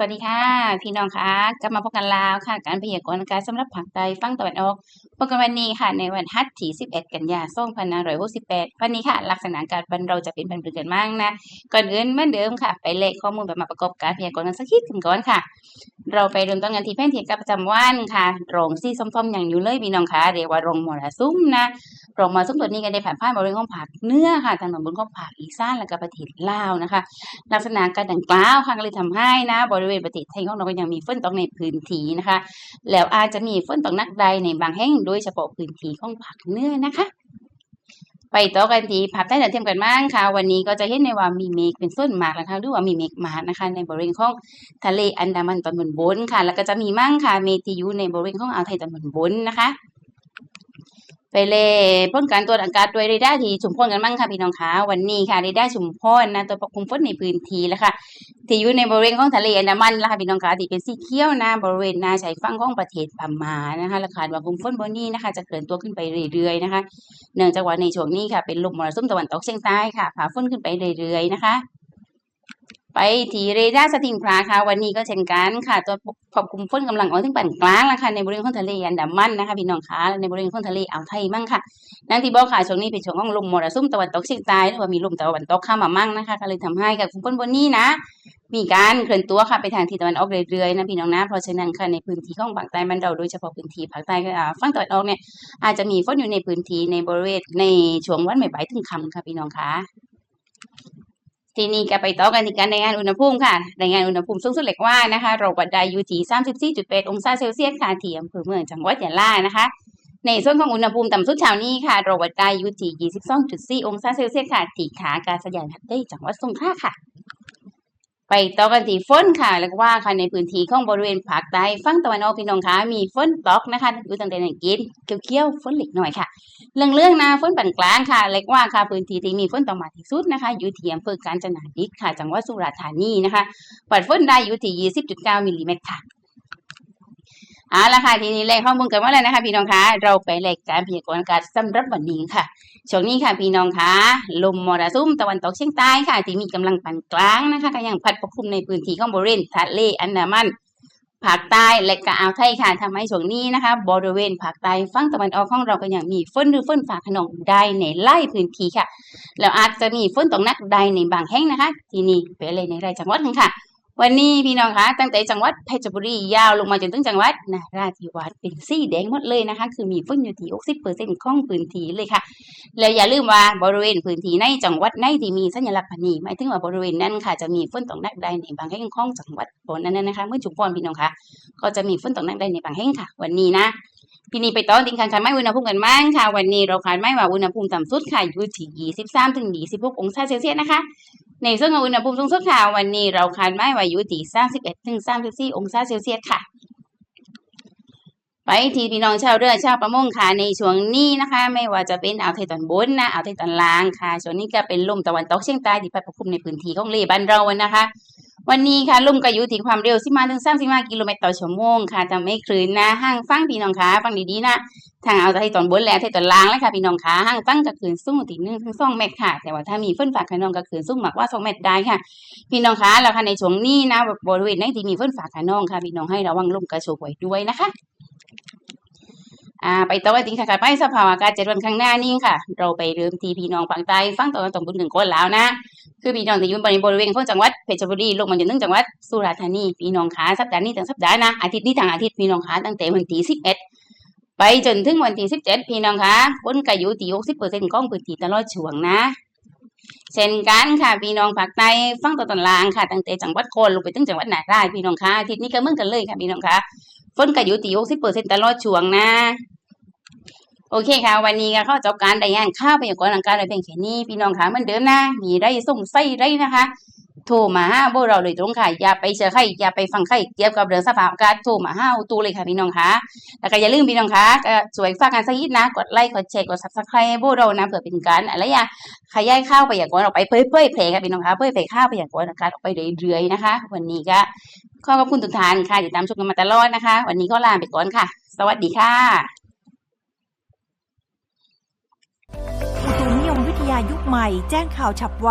สวัสดีค่ะ พี่น้องคะกลับมาพบกันแล้วค่ะ การพยากรณ์อากาศสำหรับภาคใต้ฝั่งตะวันออกพบกันวันนี้ค่ะ ในวันฮัทที่11 กันยาส่งพันนารอยน2568วันนี้ค่ะ ลักษณะอากาศวันเราจะเป็นพันธุ์ผืนกันมั่งนะ ก่อนอื่นเหมือนเดิมค่ะ ไปเลขข้อมูลแบบมาประกอบการพยากรณ์กันสักทีกันก่อนค่ะ เราไปเริ่มต้นกันที่แผนที่อากาศประจำวันค่ะโรงสีส้มๆอย่างอยู่เลยพี่น้องคะเรียกว่าโรงมรสุมนะ โรงมรสุมตัวนี้ก็ได้ผ่านผ่าบริเวณของภาคเนื้อค่ะทางตอนบนของภาคอีสานและก็ประเทศลาวนะคะ ลักษณะการดังกล่าวค่ะก็เลยทำให้นะ บริเวณประเทศไทยของเราก็ยังมีฝนตกในพื้นที่นะคะ แล้วอาจจะมีฝนตกนักใดในบางแห่งโดยเฉพาะพื้นที่ของภาคเนื้อนะคะไปต่อกันที่ภาคใต้ดาวเทียมกันบ้างค่ะ วันนี้ก็จะเห็นในว่ามีเมฆเป็นส่วนมากนะคะหรือว่ามีเมฆมากนะคะ ในบริเวณของทะเลอันดามันตอนบนบนค่ะ แล้วก็จะมีมั่งค่ะเมฆที่อยู่ในบริเวณของอ่าวไทยตอนบนบนนะคะ ไปเลยพ้นการตรวจอากาศโดยเรดาร์ที่ชุมพรกันมั่งค่ะพี่น้องคะวันนี้ค่ะเรดาร์ชุมพรนะตัวปกคลุมฝนในพื้นที่แล้วค่ะที่อยู่ในบริเวณของทะเลอันดามันนะคะพี่น้องคะที่เป็นสีเขียวนะบริเวณนาชายฝั่งของประเทศพม่านะคะและคาว่ากลุ่มฝนบนนี้นะคะ จะเคลื่อนตัวขึ้นไปเรื่อยๆนะคะ เนื่องจากว่าในช่วงนี้ค่ะเป็นลมมรสุมตะวันตกเฉียงใต้ค่ะพาฝนขึ้นไปเรื่อยๆนะคะ ไปทีเรดาร์สติงพลาค่ะ วันนี้ก็เช่นกันค่ะ ตัวควบคุมฝนกำลังอ่อนถึงปานกลางแล้วค่ะในบริเวณของทะเลอันดามันนะคะพี่น้องคะในบริเวณของทะเลอ่าวไทยมั่งค่ะนั่นที่บอกค่ะช่วงนี้เป็นช่วงของลมมรสุมตะวันตกเฉียงใต้หรือว่ามีลมตะวันตกเข้ามามั่งนะคะก็เลยทำให้กับกลุ่มฝนบนนี้นะ มีการเคลื่อนตัวค่ะไปทางทิศตะวันออกเรื่อยๆนะพี่น้องนะเพราะฉะนั้นค่ะในพื้นที่ของภาคใต้มันเราโดยเฉพาะพื้นที่ภาคใต้ฝั่งตะวันออกเนี่ยอาจจะมีฝนอยู่ในพื้นที่ในบริเวณในช่วงวันบ่ายๆถึงค่ำค่ะพี่น้องคะ ทีนี้ก็ไปต่อกันที่การรายงานอุณหภูมิค่ะรายงานอุณหภูมิสูงสุดเล็กว่านะคะเราวัดได้อยู่ที่34.8 องศาเซลเซียสค่ะที่อำเภอเมืองจังหวัดยะลานะคะ ในส่วนของอุณหภูมิต่ำสุดเช้านี้ค่ะเราวัดได้อยู่ที่22.4 องศาเซลเซียสค่ะที่ขาอากาสยานหัดได้จังหวัดสงขลาค่ะ ไปต่อกันที่ฝนค่ะแล้วก็ว่าค่ะในพื้นที่ของบริเวณภาคใต้ฝั่งตะวันออกพี่น้องคะมีฝนตกนะคะอยู่ตั้งแต่หนกินเขียวๆฝนเล็กน้อยค่ะ เรื่องเรื่องๆนะฝนปานกลางค่ะเล็กว่าค่ะพื้นที่ที่มีฝนตกมาที่สุดนะคะ อยู่ที่อำเภอกาญจนาดิษฐ์ค่ะ จังหวัดสุราษฎร์ธานีนะคะปัดฝนได้อยู่ที่20.9มิลลิเมตรค่ะ เอาละค่ะทีนี้เลขข้อมูลกันว่าอะไรนะคะ พี่น้องคะเราไปเลขการพยากรณ์อากาศสำหรับวันนี้ค่ะช่วงนี้ค่ะพี่น้องคะลมมรสุมตะวันตกเฉียงใต้ค่ะ ที่มีกำลังปานกลางนะคะก็ยังพัดปกคลุมในพื้นที่ของบริเวณทะเลอันดามันภาคใต้และก็อ่าวไทยค่ะทำให้ช่วงนี้นะคะ บริเวณภาคใต้ฝั่งตะวันออกของเราก็ยังมีฝนหรือฝนฟ้าขนองได้ในไล่พื้นที่ค่ะแล้วอาจจะมีฝนตกหนักได้ในบางแห่งนะคะ ที่นี่ไปเลยในรายจังหวัดกันค่ะ วันนี้พี่น้องคะตั้งแต่จังหวัดเพชรบุรียาวลงมาจนถึงจังหวัดนราธิวาสเป็นสีแดงหมดเลยนะคะ คือมีฝนอยู่ที่60%ของพื้นที่เลยค่ะ แล้วอย่าลืมว่าบริเวณพื้นที่ในจังหวัดในที่มีสัญลักษณ์พันนี้หมายถึงว่าบริเวณนั้นค่ะจะมีฝนตกหนักได้ในบางแห่งของจังหวัดบนนั้นนะคะ เมื่อจุพรพี่น้องคะก็จะมีฝนตกหนักได้ในบางแห่งค่ะ วันนี้นะ พี่นี่ไปต่อดินคันคาดไม่อุณหภูมิกันมั้งค่ะ วันนี้เราคาดไม่ว่าอุณหภูมิต่ำสุดค่ะอยู่ที่23ถึง26องศาเซลเซียสนะคะ ในส่วนของอุณหภูมิสูงสุดค่ะวันนี้เราคาดไม่ว่าอยู่ที่31ถึง34องศาเซลเซียสค่ะไปที่พี่น้องชาวเรือชาวประมงค่ะในช่วงนี้นะคะ ไม่ว่าจะเป็นอ่าวไทยตอนบนนะอ่าวไทยตอนล่างค่ะช่วงนี้ก็เป็นลมตะวันตกเฉียงใต้ที่พัดปกคลุมในพื้นที่ของเลบ้านเรานะคะ วันนี้ค่ะลมก็อยู่ที่ความเร็ว15ถึง35กิโลเมตรต่อชั่วโมงค่ะทำให้คลื่นนะห้างฟังพี่น้องคะฟังดีๆนะทางเอาวไทยตอนบนและอ่าวไทยตอนล่างแล้วค่ะพี่น้องคะห้างฟังก็คลื่นสูงถึงถึง2เมตรค่ะ แต่ว่าถ้ามีฝนฟ้าขนองก็คลื่นสูงมากกว่า2เมตรได้ค่ะ พี่น้องคะแล้วค่ะในช่วงนี้นะบริเวณไหนที่มีฝนฟ้าขนองค่ะพี่น้องให้ระวังลมกระโชกไว้ด้วยนะคะอ่าไปต่อกันที่ค่ะไปสภาวะอากาศเจ็ดวันข้างหน้านี่ค่ะ เราไปเริ่มที่พี่น้องฝั่งใต้ฝั่งตะวันตกบนถึงก้นแล้วนะ คือพี่น้องที่อยู่บริเวณของจังหวัดเพชรบุรีลงมาจนถึงจังหวัดสุราษฎร์ธานีพี่น้องขาสัปดาห์นี้ถึงสัปดาห์นะอาทิตย์นี้ทางอาทิตย์พี่น้องขาตั้งแต่วันที่สิบเอ็ดไปจนถึงวันที่สิบเจ็ดพี่น้องคะฝนก็อยู่ที่หกสิบเปอร์เซ็นต์ของพื้นที่ตลอดช่วงนะเช่นกันค่ะพี่น้องภาคใต้ฝั่งตะวันล่างค่ะตั้งแต่จังหวัดโคนลงไปถึงจังหวัดนาราพี่น้องคะอาทิตย์นี้ก็เมือกันเลยค่ะพี่น้องคะฝนก็อยู่ที่หกสิบเปอร์เซ็นต์ตลอดช่วงนะ โอเคค่ะ วันนี้ก็เข้าจบการรายงานข้าวพยากรณ์อากาศในเพียงแค่นี้ พี่น้องค่ะเหมือนเดิมนะมีไรส่งไส้ไรนะคะโทรมาหาพวกเราเลยตรงค่ะ อย่าไปเชื่อใครอย่าไปฟังใครเกี่ยวกับเรื่องสภาพอากาศโทรมาห้าตูเลยค่ะพี่น้องค่ะแล้วก็อย่าลืมพี่น้องค่ะก็ช่วยฝากกันสักนิดนะ กดไลค์กดแชร์กดซับสไครต์พวกเรานะเผื่อเป็นการอะไรอย่าขยายข้าวพยากรณ์ออกไปเผยเผยแพร่ค่ะพี่น้องค่ะเผยแพร่ข้าวพยากรณ์อากาศออกไปเรื่อยๆนะคะ วันนี้ก็ขอขอบคุณทุกท่านค่ะติดตามชมกันมาตลอดนะคะ วันนี้ก็ลาไปก่อนค่ะ สวัสดีค่ะ ยายุคใหม่ แจ้งข่าวฉับไว